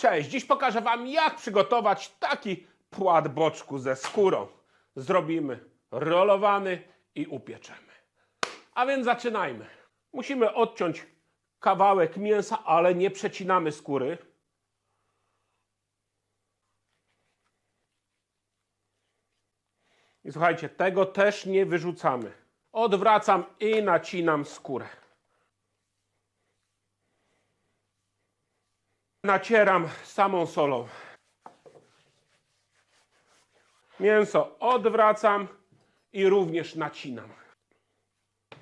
Cześć, dziś pokażę Wam jak przygotować taki płat boczku ze skórą. Zrobimy rolowany i upieczemy. A więc zaczynajmy. Musimy odciąć kawałek mięsa, ale nie przecinamy skóry. I słuchajcie, tego też nie wyrzucamy. Odwracam i nacinam skórę. Nacieram samą solą. Mięso odwracam i również nacinam.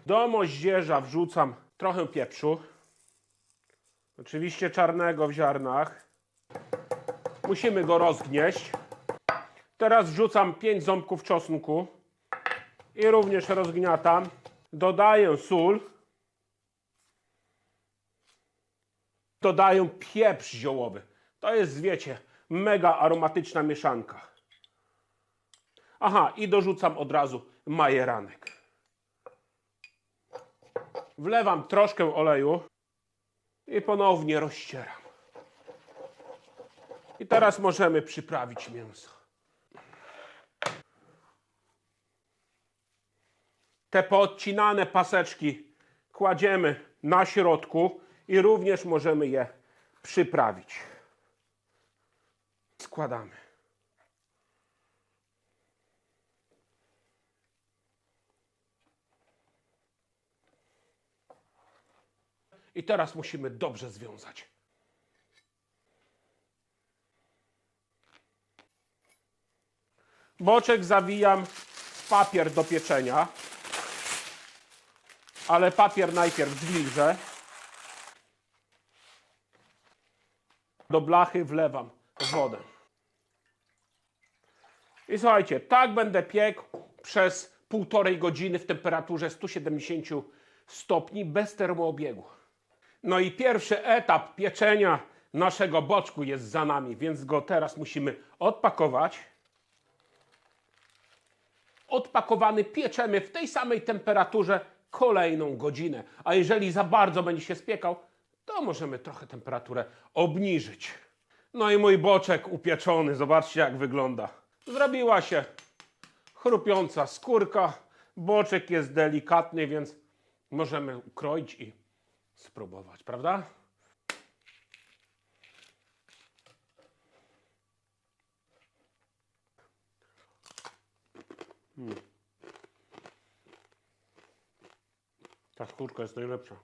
Do moździerza wrzucam trochę pieprzu. Oczywiście czarnego w ziarnach. Musimy go rozgnieść. Teraz wrzucam 5 ząbków czosnku i również rozgniatam. Dodaję sól. Dodaję pieprz ziołowy. To jest, wiecie, mega aromatyczna mieszanka. Aha, i dorzucam od razu majeranek. Wlewam troszkę oleju i ponownie rozcieram. I teraz możemy przyprawić mięso. Te poodcinane paseczki kładziemy na środku i również możemy je przyprawić. Składamy. I teraz musimy dobrze związać. Boczek zawijam w papier do pieczenia, ale papier najpierw zwilżę. Do blachy wlewam wodę. I słuchajcie, tak będę piekł przez półtorej godziny w temperaturze 170 stopni bez termoobiegu. No i pierwszy etap pieczenia naszego boczku jest za nami, więc go teraz musimy odpakować. Odpakowany pieczemy w tej samej temperaturze kolejną godzinę. A jeżeli za bardzo będzie się spiekał, to możemy trochę temperaturę obniżyć. No i mój boczek upieczony, zobaczcie jak wygląda. Zrobiła się chrupiąca skórka. Boczek jest delikatny, więc możemy ukroić i spróbować, prawda? Ta skórka jest najlepsza.